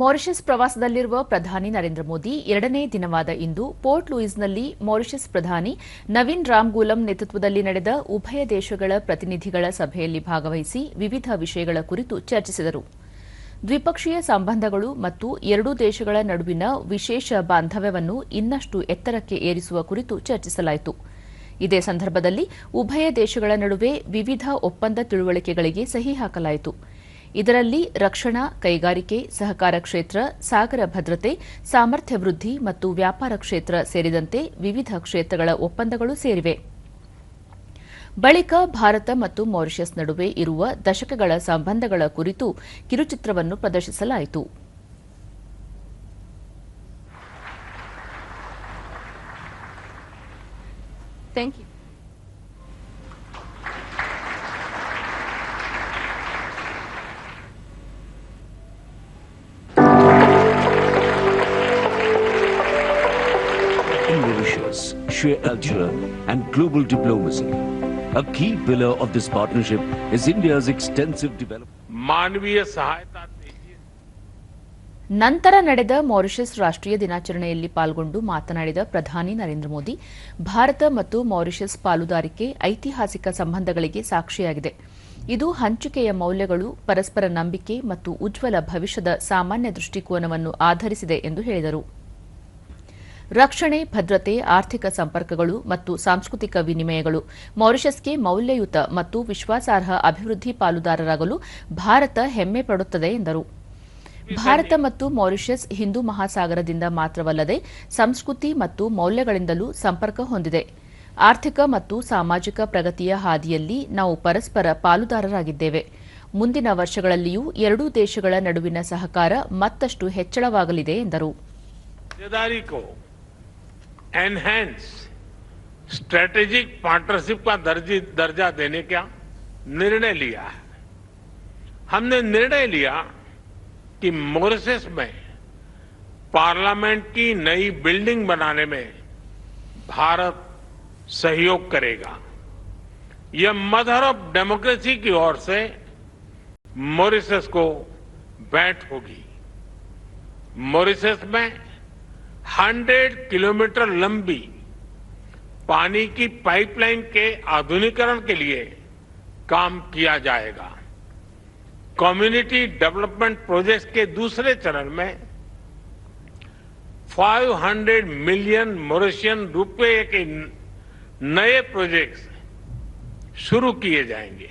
Mauritius ಪ್ರವಾಸದಲ್ಲಿರುವ ಪ್ರಧಾನಿ ನರೇಂದ್ರ ಮೋದಿ ಎರಡನೇ ದಿನವಾದ ಇಂದು ಪೋರ್ಟ್ ಲೂಯಿಸ್ನಲ್ಲಿ ಮಾರಿಷಸ್ ಪ್ರಧಾನಿ ನವೀನ್ ರಾಮ್ಗೂಲಂ ನೇತೃತ್ವದಲ್ಲಿ ನಡೆದ ಉಭಯ ದೇಶಗಳ ಪ್ರತಿನಿಧಿಗಳ ಸಭೆಯಲ್ಲಿ ಭಾಗವಹಿಸಿ ವಿವಿಧ ವಿಷಯಗಳ ಕುರಿತು ಚರ್ಚಿಸಿದರು. ದ್ವಿಪಕ್ಷೀಯ ಸಂಬಂಧಗಳು ಮತ್ತು ಎರಡೂ ದೇಶಗಳ ನಡುವಿನ ವಿಶೇಷ ಬಾಂಧವ್ಯವನ್ನು ಇನ್ನಷ್ಟು ಎತ್ತರಕ್ಕೆ ಏರಿಸುವ ಕುರಿತು ಚರ್ಚಿಸಲಾಯಿತು. ಇದೇ ಸಂದರ್ಭದಲ್ಲಿ ಉಭಯ ದೇಶಗಳ ನಡುವೆ ವಿವಿಧ ಒಪ್ಪಂದ ತಿಳುವಳಿಕೆಗಳಿಗೆ ಸಹಿ ಹಾಕಲಾಯಿತು. ಇದರಲ್ಲಿ ರಕ್ಷಣಾ, ಕೈಗಾರಿಕೆ, ಸಹಕಾರ ಕ್ಷೇತ್ರ, ಸಾಗರ ಭದ್ರತೆ, ಸಾಮರ್ಥ್ಯ ವೃದ್ಧಿ ಮತ್ತು ವ್ಯಾಪಾರ ಕ್ಷೇತ್ರ ಸೇರಿದಂತೆ ವಿವಿಧ ಕ್ಷೇತ್ರಗಳ ಒಪ್ಪಂದಗಳು ಸೇರಿವೆ ಬಳಿಕ ಭಾರತ ಮತ್ತು ಮಾರಿಷಸ್ ನಡುವೆ ಇರುವ ದಶಕಗಳ ಸಂಬಂಧಗಳ ಕುರಿತು ಕಿರುಚಿತ್ರವನ್ನು ಪ್ರದರ್ಶಿಸಲಾಯಿತು Thank you. Marche Alture and global diplomacy. A key pillar of this partnership is India's extensive development. ನಂತರ ನಡೆದ ಮಾರಿಷಸ್ ರಾಷ್ಟ್ರೀಯ ದಿನಾಚರಣೆಯಲ್ಲಿ ಪಾಲ್ಗೊಂಡು ಮಾತನಾಡಿದ ಪ್ರಧಾನಿ ನರೇಂದ್ರ ಮೋದಿ ಭಾರತ ಮತ್ತು ಮಾರಿಷಸ್ ಪಾಲುದಾರಿಕೆ ಐತಿಹಾಸಿಕ ಸಂಬಂಧಗಳಿಗೆ ಸಾಕ್ಷಿಯಾಗಿದೆ ಇದು ಹಂಚಿಕೆಯ ಮೌಲ್ಯಗಳು ಪರಸ್ಪರ ನಂಬಿಕೆ ಮತ್ತು ಉಜ್ವಲ ಭವಿಷ್ಯದ ಸಾಮಾನ್ಯ ದೃಷ್ಟಿಕೋನವನ್ನು ಆಧರಿಸಿದೆ ಎಂದು ಹೇಳಿದರು ರಕ್ಷಣೆ, ಭದ್ರತೆ, ಆರ್ಥಿಕ ಸಂಪರ್ಕಗಳು ಮತ್ತು ಸಾಂಸ್ಕೃತಿಕ ವಿನಿಮಯಗಳು, ಮಾರಿಷಸ್ಗೆ ಮೌಲ್ಯಯುತ ಮತ್ತು ವಿಶ್ವಾಸಾರ್ಹ ಅಭಿವೃದ್ಧಿ ಪಾಲುದಾರರಾಗಲು ಭಾರತ ಹೆಮ್ಮೆ ಪಡುತ್ತದೆ ಎಂದರು. ಭಾರತ ಮತ್ತು ಮಾರಿಷಸ್ ಹಿಂದೂ ಮಹಾಸಾಗರದಿಂದ ಮಾತ್ರವಲ್ಲದೆ ಸಂಸ್ಕೃತಿ ಮತ್ತು ಮೌಲ್ಯಗಳಿಂದಲೂ ಸಂಪರ್ಕ ಹೊಂದಿದೆ. ಆರ್ಥಿಕ ಮತ್ತು ಸಾಮಾಜಿಕ ಪ್ರಗತಿಯ ಹಾದಿಯಲ್ಲಿ ನಾವು ಪರಸ್ಪರ ಪಾಲುದಾರರಾಗಿದ್ದೇವೆ. ಮುಂದಿನ ವರ್ಷಗಳಲ್ಲಿಯೂ ಎರಡೂ ದೇಶಗಳ ನಡುವಿನ ಸಹಕಾರ ಮತ್ತಷ್ಟು ಹೆಚ್ಚಳವಾಗಲಿದೆ ಎಂದರು. एनहेंस स्ट्रेटेजिक पार्टनरशिप का दर्जी देने का निर्णय लिया है। हमने निर्णय लिया कि मॉरिशस में पार्लियामेंट की नई बिल्डिंग बनाने में भारत सहयोग करेगा। यह मदर ऑफ़ डेमोक्रेसी की ओर से मॉरिशस को बैठ होगी। मॉरिशस में 100 किलोमीटर लंबी पानी की पाइपलाइन के आधुनिकरण के लिए काम किया जाएगा। कम्युनिटी डेवलपमेंट प्रोजेक्ट के दूसरे चरण में 500 मिलियन मॉरिशियन रुपए के नए प्रोजेक्ट्स शुरू किए जाएँगे।